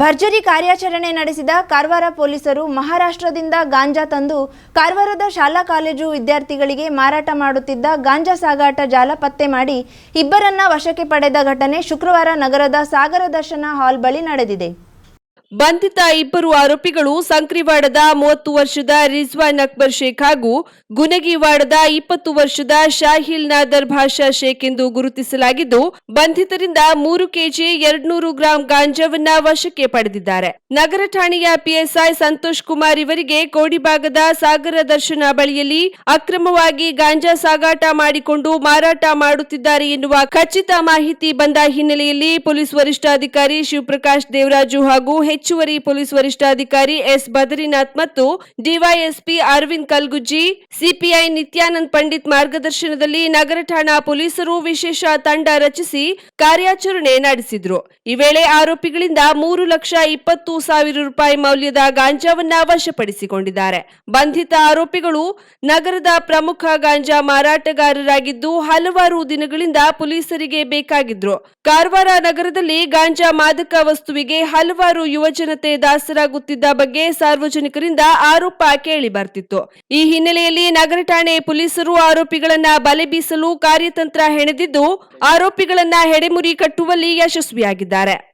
ಭರ್ಜರಿ ಕಾರ್ಯಾಚರಣೆ ನಡೆಸಿದ ಕಾರವಾರ ಪೊಲೀಸರು ಮಹಾರಾಷ್ಟ್ರದಿಂದ ಗಾಂಜಾ ತಂದು ಕಾರವಾರದ ಶಾಲಾ ಕಾಲೇಜು ವಿದ್ಯಾರ್ಥಿಗಳಿಗೆ ಮಾರಾಟ ಮಾಡುತ್ತಿದ್ದ ಗಾಂಜಾ ಸಾಗಾಟ ಜಾಲ ಪತ್ತೆ ಮಾಡಿ ಇಬ್ಬರನ್ನ ವಶಕ್ಕೆ ಪಡೆದ ಘಟನೆ ಶುಕ್ರವಾರ ನಗರದ ಸಾಗರ ದರ್ಶನ ಹಾಲ್ ಬಳಿ ನಡೆದಿದೆ. ಬಂಧಿತ ಇಬ್ಬರು ಆರೋಪಿಗಳು ಸಂಕ್ರಿವಾಡದ ಮೂವತ್ತು ವರ್ಷದ ರಿಜ್ವಾನ್ ಅಕ್ಬರ್ ಶೇಖ್ ಹಾಗೂ ಗುನಗಿವಾಡದ ಇಪ್ಪತ್ತು ವರ್ಷದ ಶಾಹಿಲ್ ನಾದರ್ ಭಾಷಾ ಶೇಖ್ ಎಂದು ಗುರುತಿಸಲಾಗಿದ್ದು, ಬಂಧಿತರಿಂದ ಮೂರು ಕೆಜಿ ಎರಡ್ನೂರು ಗ್ರಾಂ ಗಾಂಜಾವನ್ನ ವಶಕ್ಕೆ ಪಡೆದಿದ್ದಾರೆ. ನಗರ ಠಾಣೆಯ ಪಿಎಸ್ಐ ಸಂತೋಷ್ ಕುಮಾರ್ ಇವರಿಗೆ ಕೋಡಿಭಾಗದ ಸಾಗರ ದರ್ಶನ ಬಳಿಯಲ್ಲಿ ಅಕ್ರಮವಾಗಿ ಗಾಂಜಾ ಸಾಗಾಟ ಮಾಡಿಕೊಂಡು ಮಾರಾಟ ಮಾಡುತ್ತಿದ್ದಾರೆ ಎನ್ನುವ ಖಚಿತ ಮಾಹಿತಿ ಬಂದ ಹಿನ್ನೆಲೆಯಲ್ಲಿ ಪೊಲೀಸ್ ವರಿಷ್ಠಾಧಿಕಾರಿ ಶಿವಪ್ರಕಾಶ್ ದೇವರಾಜು ಹಾಗೂ ಹೆಚ್ಚುವರಿ ಪೊಲೀಸ್ ವರಿಷ್ಠಾಧಿಕಾರಿ ಎಸ್ ಬದರಿನಾಥ್ ಮತ್ತು ಡಿವೈಎಸ್ಪಿ ಅರವಿಂದ್ ಕಲ್ಗುಜ್ಜಿ, ಸಿಪಿಐ ನಿತ್ಯಾನಂದ್ ಪಂಡಿತ್ ಮಾರ್ಗದರ್ಶನದಲ್ಲಿ ನಗರ ಠಾಣಾ ಪೊಲೀಸರು ವಿಶೇಷ ತಂಡ ರಚಿಸಿ ಕಾರ್ಯಾಚರಣೆ ನಡೆಸಿದ್ರು. ಈ ವೇಳೆ ಆರೋಪಿಗಳಿಂದ ಮೂರು ಲಕ್ಷ ಇಪ್ಪತ್ತು ಸಾವಿರ ರೂಪಾಯಿ ಮೌಲ್ಯದ ಗಾಂಜಾವನ್ನ ವಶಪಡಿಸಿಕೊಂಡಿದ್ದಾರೆ. ಬಂಧಿತ ಆರೋಪಿಗಳು ನಗರದ ಪ್ರಮುಖ ಗಾಂಜಾ ಮಾರಾಟಗಾರರಾಗಿದ್ದು ಹಲವಾರು ದಿನಗಳಿಂದ ಪೊಲೀಸರಿಗೆ ಬೇಕಾಗಿದ್ರು. ಕಾರವಾರ ನಗರದಲ್ಲಿ ಗಾಂಜಾ ಮಾದಕ ವಸ್ತುವಿಗೆ ಹಲವಾರು ಯುವಜನತೆ ದಾಸರಾಗುತ್ತಿದ್ದ ಬಗ್ಗೆ ಸಾರ್ವಜನಿಕರಿಂದ ಆರೋಪ ಕೇಳಿ ಬರ್ತಿತ್ತು. ಈ ಹಿನ್ನೆಲೆಯಲ್ಲಿ ನಗರ ಠಾಣೆ ಪೊಲೀಸರು ಆರೋಪಿಗಳನ್ನ ಬಲೆ ಬೀಸಲು ಕಾರ್ಯತಂತ್ರ ಹೆಣೆದಿದ್ದು, ಆರೋಪಿಗಳನ್ನ ಹೆಡೆಮುರಿ ಕಟ್ಟುವಲ್ಲಿ ಯಶಸ್ವಿಯಾಗಿದ್ದಾರೆ.